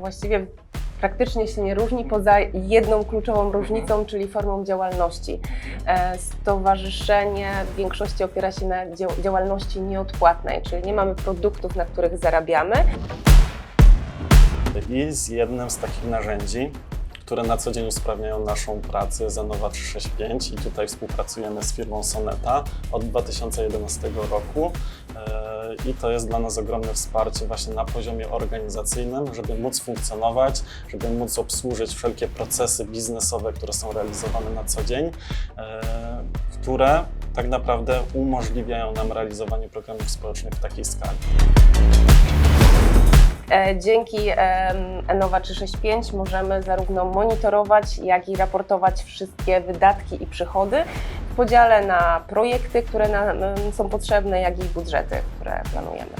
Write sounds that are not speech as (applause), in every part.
właściwie praktycznie się nie różni, poza jedną kluczową różnicą, czyli formą działalności. E, Stowarzyszenie w większości opiera się na dzia- działalności nieodpłatnej, czyli nie mamy produktów, na których zarabiamy. I z jednym z takich narzędzi, które na co dzień usprawniają naszą pracę, Zenowa 365 i tutaj współpracujemy z firmą Soneta od 2011 roku E, i to jest dla nas ogromne wsparcie właśnie na poziomie organizacyjnym, żeby móc funkcjonować, żeby móc obsłużyć wszelkie procesy biznesowe, które są realizowane na co dzień, e, które tak naprawdę umożliwiają nam realizowanie programów społecznych w takiej skali. E, Dzięki em, Enowa 365 możemy zarówno monitorować, jak i raportować wszystkie wydatki i przychody w podziale na projekty, które nam są potrzebne, jak i budżety, które planujemy.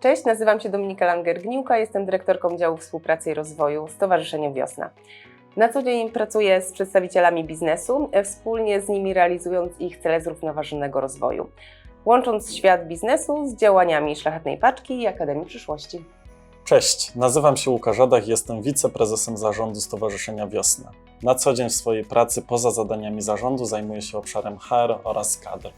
Cześć, nazywam się Dominika Langer-Gniłka, jestem dyrektorką działu współpracy i rozwoju Stowarzyszenia Wiosna. Na co dzień pracuję z przedstawicielami biznesu, e, wspólnie z nimi realizując ich cele zrównoważonego rozwoju, łącząc świat biznesu z działaniami Szlachetnej Paczki i Akademii Przyszłości. Cześć, nazywam się Łukasz Radach, jestem wiceprezesem zarządu Stowarzyszenia Wiosna. Na co dzień w swojej pracy poza zadaniami zarządu zajmuję się obszarem HR oraz kadr.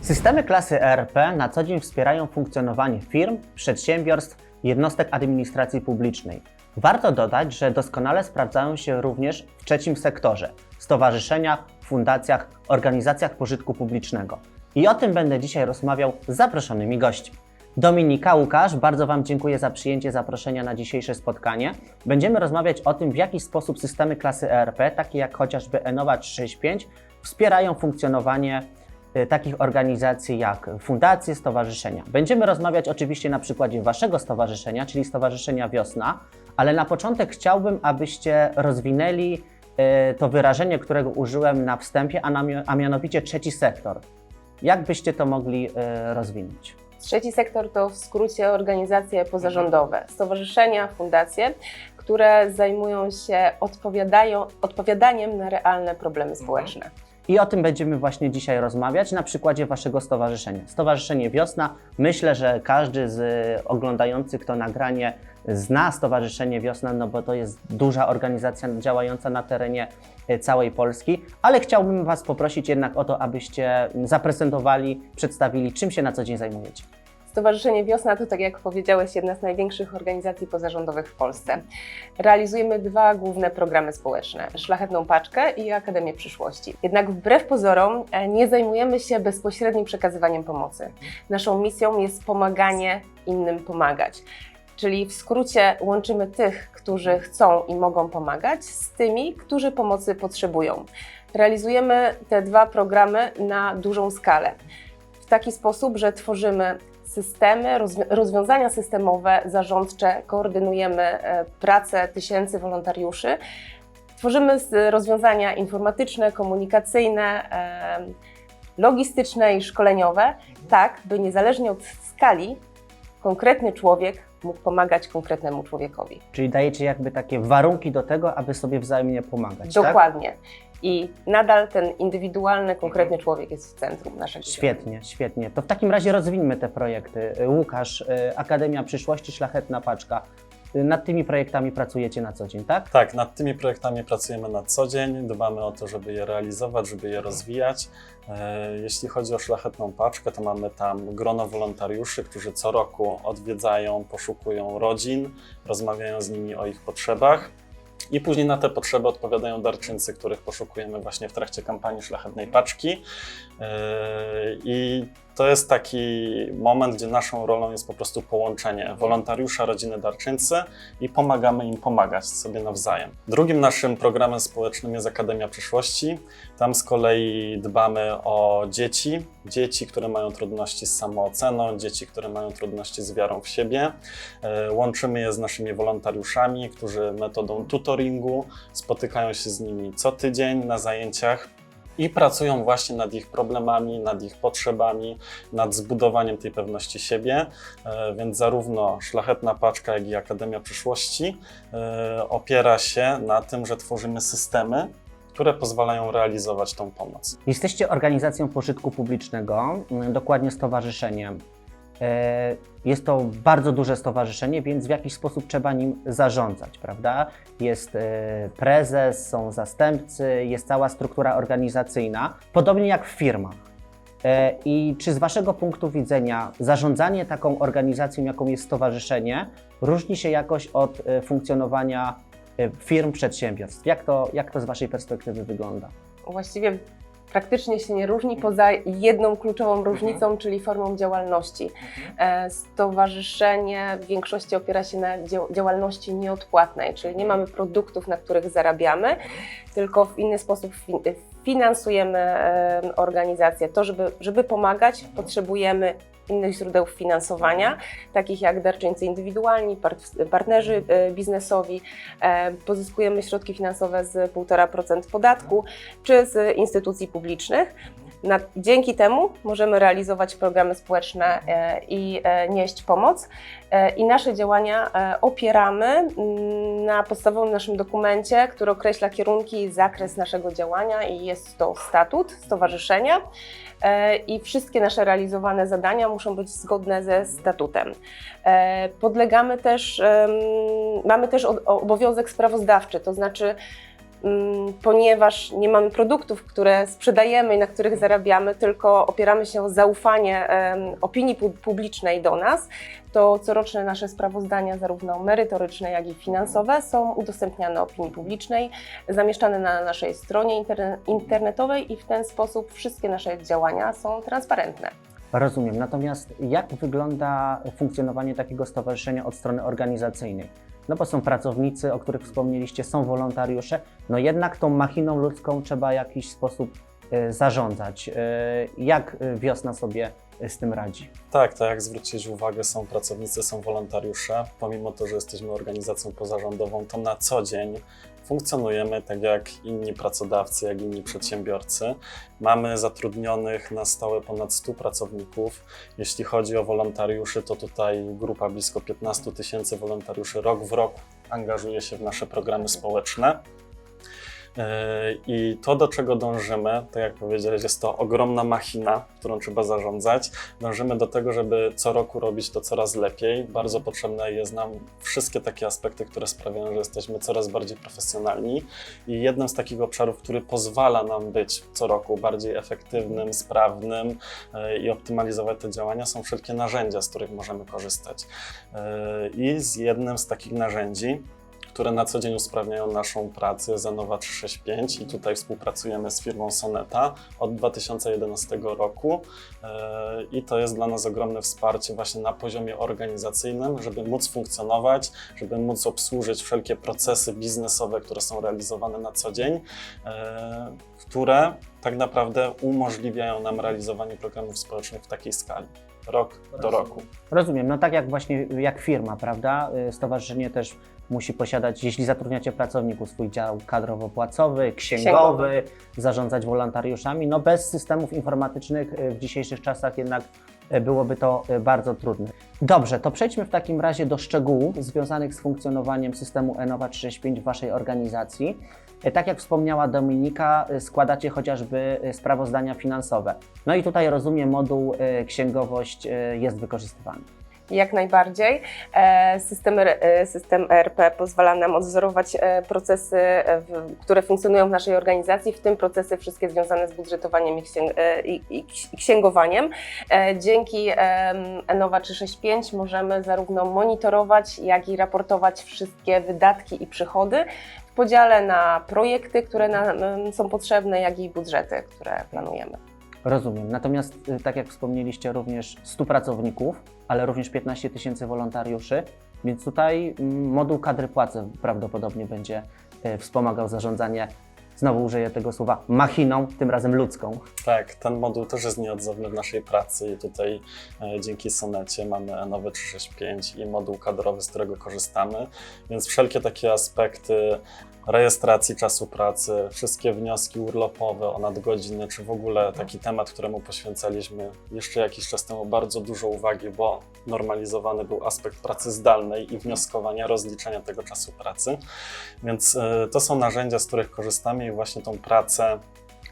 Systemy klasy ERP na co dzień wspierają funkcjonowanie firm, przedsiębiorstw, jednostek administracji publicznej. Warto dodać, że doskonale sprawdzają się również w trzecim sektorze stowarzyszeniach, fundacjach, organizacjach pożytku publicznego. I o tym będę dzisiaj rozmawiał z zaproszonymi gośćmi. Dominika, Łukasz, bardzo Wam dziękuję za przyjęcie zaproszenia na dzisiejsze spotkanie. Będziemy rozmawiać o tym, w jaki sposób systemy klasy ERP, takie jak chociażby Enowa 365, wspierają funkcjonowanie takich organizacji jak fundacje, stowarzyszenia. Będziemy rozmawiać oczywiście na przykładzie Waszego stowarzyszenia, czyli Stowarzyszenia Wiosna, ale na początek chciałbym, abyście rozwinęli y, to wyrażenie, którego użyłem na wstępie, a, mianowicie trzeci sektor. Jak byście to mogli y, rozwinąć? Trzeci sektor to w skrócie organizacje pozarządowe, stowarzyszenia, fundacje, które zajmują się odpowiadają, odpowiadaniem na realne problemy społeczne. I o tym będziemy właśnie dzisiaj rozmawiać na przykładzie Waszego stowarzyszenia. Stowarzyszenie Wiosna. Myślę, że każdy z y, oglądających to nagranie zna Stowarzyszenie Wiosna, no bo to jest duża organizacja działająca na terenie y, całej Polski, ale chciałbym Was poprosić jednak o to, abyście zaprezentowali, przedstawili, czym się na co dzień zajmujecie. Stowarzyszenie Wiosna to, tak jak powiedziałeś, jedna z największych organizacji pozarządowych w Polsce. Realizujemy dwa główne programy społeczne: Szlachetną Paczkę i Akademię Przyszłości. Jednak wbrew pozorom e, nie zajmujemy się bezpośrednim przekazywaniem pomocy. Naszą misją jest pomaganie innym pomagać. Czyli w skrócie łączymy tych, którzy chcą i mogą pomagać, z tymi, którzy pomocy potrzebują. Realizujemy te dwa programy na dużą skalę w taki sposób, że tworzymy systemy, rozwi- rozwiązania systemowe, zarządcze, koordynujemy e, pracę tysięcy wolontariuszy. Tworzymy rozwiązania informatyczne, komunikacyjne, logistyczne i szkoleniowe, tak by niezależnie od skali konkretny człowiek mógł pomagać konkretnemu człowiekowi. Czyli dajecie jakby takie warunki do tego, aby sobie wzajemnie pomagać. Tak? I nadal ten indywidualny, konkretny człowiek jest w centrum naszego działania. Świetnie, świetnie. To w takim razie rozwiniemy te projekty. Łukasz, y, Akademia Przyszłości, Szlachetna Paczka. Y, Nad tymi projektami pracujecie na co dzień, tak? Tak, nad tymi projektami pracujemy na co dzień, dbamy o to, żeby je realizować, żeby je rozwijać. E, Jeśli chodzi o szlachetną paczkę, to mamy tam grono wolontariuszy, którzy co roku odwiedzają, poszukują rodzin, rozmawiają z nimi o ich potrzebach. I później na te potrzeby odpowiadają darczyńcy, których poszukujemy właśnie w trakcie kampanii Szlachetnej Paczki. E, I to jest taki moment, gdzie naszą rolą jest po prostu połączenie wolontariusza, rodziny darczyńcy i pomagamy im pomagać sobie nawzajem. Drugim naszym programem społecznym jest Akademia Przyszłości. Tam z kolei dbamy o dzieci, dzieci, które mają trudności z samooceną, dzieci, które mają trudności z wiarą w siebie. E, Łączymy je z naszymi wolontariuszami, którzy metodą tutoringu spotykają się z nimi co tydzień na zajęciach i pracują właśnie nad ich problemami, nad ich potrzebami, nad zbudowaniem tej pewności siebie. E, Więc zarówno Szlachetna Paczka, jak i Akademia Przyszłości e, opiera się na tym, że tworzymy systemy, które pozwalają realizować tą pomoc. Jesteście organizacją pożytku publicznego, dokładnie stowarzyszeniem. E, Jest to bardzo duże stowarzyszenie, więc w jakiś sposób trzeba nim zarządzać, prawda? Jest e, prezes, są zastępcy, jest cała struktura organizacyjna, podobnie jak w firmach. E, I czy z Waszego punktu widzenia zarządzanie taką organizacją, jaką jest stowarzyszenie, różni się jakoś od funkcjonowania firm, przedsiębiorstw? Jak to, jak to z Waszej perspektywy wygląda? Właściwie praktycznie się nie różni poza jedną kluczową różnicą, czyli formą działalności. E, Stowarzyszenie w większości opiera się na dzia- działalności nieodpłatnej, czyli nie mamy produktów, na których zarabiamy, tylko w inny sposób fi- finansujemy organizację. To, żeby, żeby pomagać, potrzebujemy innych źródeł finansowania, takich jak darczyńcy indywidualni, part- partnerzy e, biznesowi, e, pozyskujemy środki finansowe z 1,5% podatku czy z instytucji publicznych. Na, dzięki temu możemy realizować programy społeczne e, i e, nieść pomoc. E, I nasze działania opieramy mm, na podstawowym naszym dokumencie, który określa kierunki i zakres naszego działania i jest to statut stowarzyszenia. I wszystkie nasze realizowane zadania muszą być zgodne ze statutem. Podlegamy też, mamy też obowiązek sprawozdawczy, to znaczy ponieważ nie mamy produktów, które sprzedajemy i na których zarabiamy, tylko opieramy się o zaufanie opinii pu- publicznej do nas, to coroczne nasze sprawozdania, zarówno merytoryczne, jak i finansowe, są udostępniane opinii publicznej, zamieszczane na naszej stronie interne- internetowej i w ten sposób wszystkie nasze działania są transparentne. Rozumiem. Natomiast jak wygląda funkcjonowanie takiego stowarzyszenia od strony organizacyjnej? No bo są pracownicy, o których wspomnieliście, są wolontariusze, no jednak tą machiną ludzką trzeba w jakiś sposób e, zarządzać. E, jak e, wiosna sobie z tym radzi? Tak, tak jak zwrócić uwagę, są pracownicy, są wolontariusze. Pomimo to, że jesteśmy organizacją pozarządową, to na co dzień funkcjonujemy tak jak inni pracodawcy, jak inni przedsiębiorcy. Mamy zatrudnionych na stałe ponad 100 pracowników. Jeśli chodzi o wolontariuszy, to tutaj grupa blisko 15 tysięcy wolontariuszy rok w rok angażuje się w nasze programy społeczne. Yy, I to, do czego dążymy, tak jak powiedziałeś, jest to ogromna machina, którą trzeba zarządzać. Dążymy do tego, żeby co roku robić to coraz lepiej. Bardzo potrzebne jest nam wszystkie takie aspekty, które sprawiają, że jesteśmy coraz bardziej profesjonalni. I jednym z takich obszarów, który pozwala nam być co roku bardziej efektywnym, sprawnym yy, i optymalizować te działania, są wszelkie narzędzia, z których możemy korzystać. Yy, I z jednym z takich narzędzi, które na co dzień usprawniają naszą pracę Zanowa 365 i tutaj współpracujemy z firmą Soneta od 2011 roku E, i to jest dla nas ogromne wsparcie właśnie na poziomie organizacyjnym, żeby móc funkcjonować, żeby móc obsłużyć wszelkie procesy biznesowe, które są realizowane na co dzień, e, które tak naprawdę umożliwiają nam realizowanie programów społecznych w takiej skali, rok do roku. Rozumiem. No tak jak właśnie jak firma, prawda? Y, Stowarzyszenie też musi posiadać, jeśli zatrudniacie pracowników, swój dział kadrowo-płacowy, księgowy, Księgowy. zarządzać wolontariuszami. No bez systemów informatycznych y, w dzisiejszych czasach jednak y, byłoby to y, bardzo trudne. Dobrze, to przejdźmy w takim razie do szczegółów związanych z funkcjonowaniem systemu ENOWA 365 w Waszej organizacji. Tak jak wspomniała Dominika, składacie chociażby sprawozdania finansowe. No i tutaj rozumiem, moduł księgowość jest wykorzystywany. Jak najbardziej. E, System, e, system ERP pozwala nam odzorować e, procesy, które funkcjonują w naszej organizacji, w tym procesy wszystkie związane z budżetowaniem i, księg- i, i ksi- i księgowaniem. Dzięki Enova 365 możemy zarówno monitorować, jak i raportować wszystkie wydatki i przychody w podziale na projekty, które nam są potrzebne, jak i budżety, które planujemy. Rozumiem. Natomiast, y, tak jak wspomnieliście, również 100 pracowników, ale również 15 tysięcy wolontariuszy, więc tutaj mm, moduł kadry płacy prawdopodobnie będzie y, wspomagał zarządzanie, znowu użyję tego słowa, machiną, tym razem ludzką. Tak, ten moduł też jest nieodzowny w naszej pracy i tutaj e, dzięki Sonecie mamy nowy 365 i moduł kadrowy, z którego korzystamy, więc wszelkie takie aspekty rejestracji czasu pracy, wszystkie wnioski urlopowe o nadgodziny, czy w ogóle taki temat, któremu poświęcaliśmy jeszcze jakiś czas temu bardzo dużo uwagi, bo normalizowany był aspekt pracy zdalnej i wnioskowania, rozliczenia tego czasu pracy. Więc e, to są narzędzia, z których korzystamy i właśnie tą pracę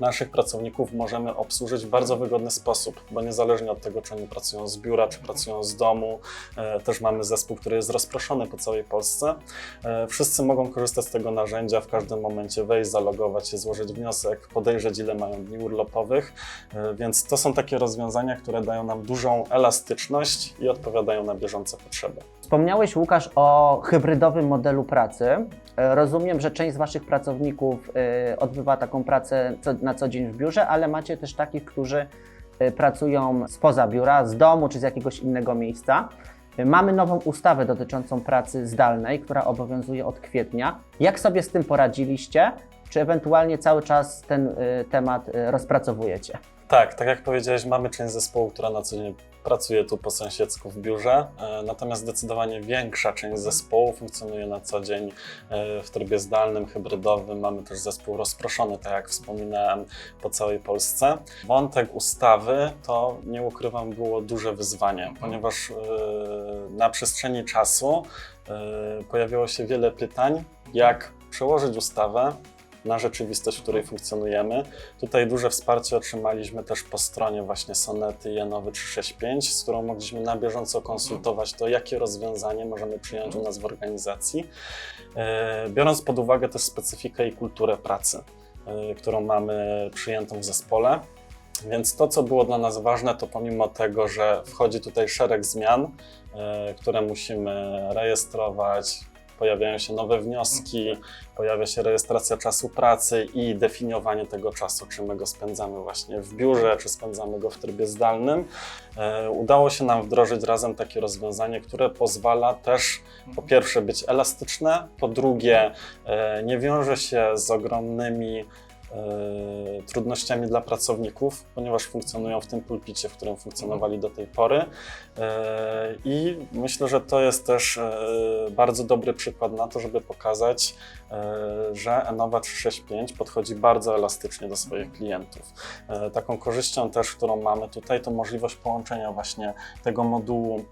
naszych pracowników możemy obsłużyć w bardzo wygodny sposób, bo niezależnie od tego, czy oni pracują z biura, czy pracują z domu, e, też mamy zespół, który jest rozproszony po całej Polsce. E, Wszyscy mogą korzystać z tego narzędzia, w każdym momencie wejść, zalogować się, złożyć wniosek, podejrzeć, ile mają dni urlopowych, E, więc to są takie rozwiązania, które dają nam dużą elastyczność i odpowiadają na bieżące potrzeby. Wspomniałeś, Łukasz, o hybrydowym modelu pracy. E, Rozumiem, że część z Waszych pracowników e, odbywa taką pracę na co dzień w biurze, ale macie też takich, którzy e, pracują spoza biura, z domu czy z jakiegoś innego miejsca. Mamy nową ustawę dotyczącą pracy zdalnej, która obowiązuje od kwietnia. Jak sobie z tym poradziliście? Czy ewentualnie cały czas ten temat rozpracowujecie? Tak, tak jak powiedziałeś, mamy część zespołu, która na co dzień pracuje tu po sąsiedzku w biurze, e, natomiast zdecydowanie większa część zespołu funkcjonuje na co dzień e, w trybie zdalnym, hybrydowym. Mamy też zespół rozproszony, tak jak wspominałem, po całej Polsce. Wątek ustawy to, nie ukrywam, było duże wyzwanie, ponieważ e, na przestrzeni czasu pojawiło się wiele pytań, jak przełożyć ustawę na rzeczywistość, w której funkcjonujemy. Tutaj duże wsparcie otrzymaliśmy też po stronie właśnie Sonety Janowy 365, z którą mogliśmy na bieżąco konsultować to, jakie rozwiązanie możemy przyjąć u nas w organizacji, e, biorąc pod uwagę też specyfikę i kulturę pracy, e, którą mamy przyjętą w zespole. Więc to, co było dla nas ważne, to pomimo tego, że wchodzi tutaj szereg zmian, e, które musimy rejestrować, pojawiają się nowe wnioski, pojawia się rejestracja czasu pracy i definiowanie tego czasu, czy my go spędzamy właśnie w biurze, czy spędzamy go w trybie zdalnym. E, Udało się nam wdrożyć razem takie rozwiązanie, które pozwala też po pierwsze być elastyczne, po drugie e, nie wiąże się z ogromnymi trudnościami dla pracowników, ponieważ funkcjonują w tym pulpicie, w którym funkcjonowali do tej pory. E, I myślę, że to jest też e, bardzo dobry przykład na to, żeby pokazać, e, że Enova 365 podchodzi bardzo elastycznie do swoich klientów. E, Taką korzyścią też, którą mamy tutaj, to możliwość połączenia właśnie tego modułu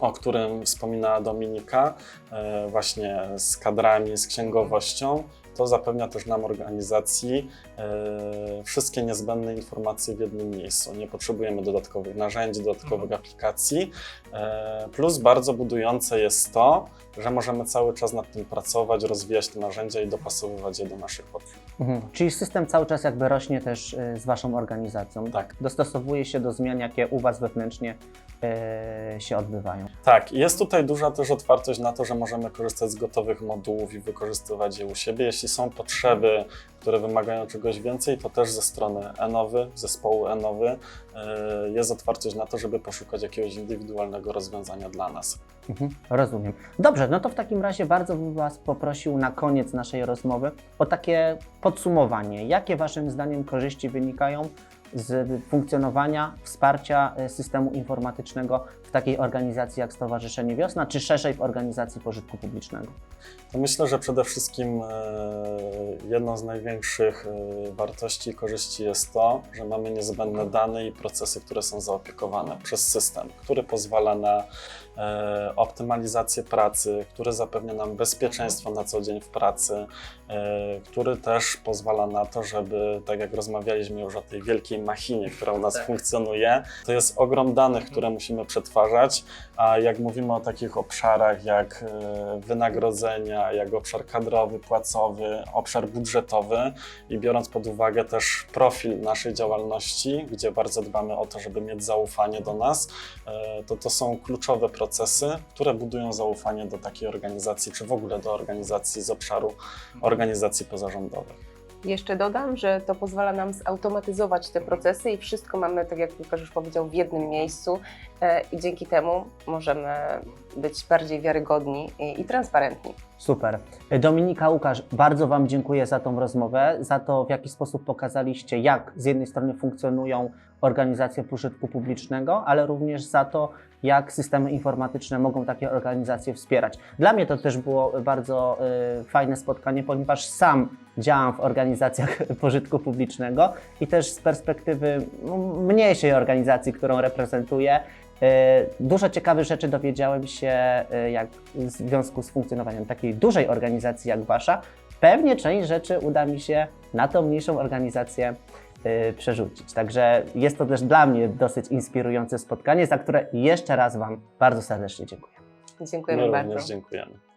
o którym wspominała Dominika, e, właśnie z kadrami, z księgowością, to zapewnia też nam organizacji e, wszystkie niezbędne informacje w jednym miejscu. Nie potrzebujemy dodatkowych narzędzi, dodatkowych aplikacji. E, Plus bardzo budujące jest to, że możemy cały czas nad tym pracować, rozwijać te narzędzia i dopasowywać je do naszych potrzeb. Mhm. Czyli system cały czas jakby rośnie też z Waszą organizacją. Tak. Dostosowuje się do zmian, jakie u Was wewnętrznie się odbywają. Tak, jest tutaj duża też otwartość na to, że możemy korzystać z gotowych modułów i wykorzystywać je u siebie. Jeśli są potrzeby, które wymagają czegoś więcej, to też ze strony Enowy, zespołu Enowy yy, jest otwartość na to, żeby poszukać jakiegoś indywidualnego rozwiązania dla nas. Mhm. Rozumiem. Dobrze, no to w takim razie bardzo bym Was poprosił na koniec naszej rozmowy o takie podsumowanie. Jakie Waszym zdaniem korzyści wynikają z funkcjonowania, wsparcia y, systemu informatycznego w takiej organizacji jak Stowarzyszenie Wiosna, czy szerzej w organizacji pożytku publicznego? To myślę, że przede wszystkim e, jedną z największych e, wartości i korzyści jest to, że mamy niezbędne dane i procesy, które są zaopiekowane przez system, który pozwala na e, optymalizację pracy, który zapewnia nam bezpieczeństwo na co dzień w pracy, e, który też pozwala na to, żeby, tak jak rozmawialiśmy już o tej wielkiej machinie, która u nas funkcjonuje, to jest ogrom danych, które musimy przetwarzać, a jak mówimy o takich obszarach jak e, wynagrodzenia, jak obszar kadrowy, płacowy, obszar budżetowy i biorąc pod uwagę też profil naszej działalności, gdzie bardzo dbamy o to, żeby mieć zaufanie do nas, e, to to są kluczowe procesy, które budują zaufanie do takiej organizacji, czy w ogóle do organizacji z obszaru organizacji pozarządowych. Jeszcze dodam, że to pozwala nam zautomatyzować te procesy i wszystko mamy, tak jak Łukasz już powiedział, w jednym miejscu e, i dzięki temu możemy być bardziej wiarygodni i, i transparentni. Super. Dominika, Łukasz, bardzo Wam dziękuję za tą rozmowę, za to, w jaki sposób pokazaliście, jak z jednej strony funkcjonują organizacje pożytku publicznego, ale również za to, jak systemy informatyczne mogą takie organizacje wspierać. Dla mnie to też było bardzo y, fajne spotkanie, ponieważ sam działam w organizacjach (laughs) pożytku publicznego i też z perspektywy no, mniejszej organizacji, którą reprezentuję, Dużo ciekawych rzeczy dowiedziałem się e, jak w związku z funkcjonowaniem takiej dużej organizacji jak Wasza. Pewnie część rzeczy uda mi się na tą mniejszą organizację e, przerzucić. Także jest to też dla mnie dosyć inspirujące spotkanie, za które jeszcze raz Wam bardzo serdecznie dziękuję. Dziękujemy My bardzo. również dziękujemy.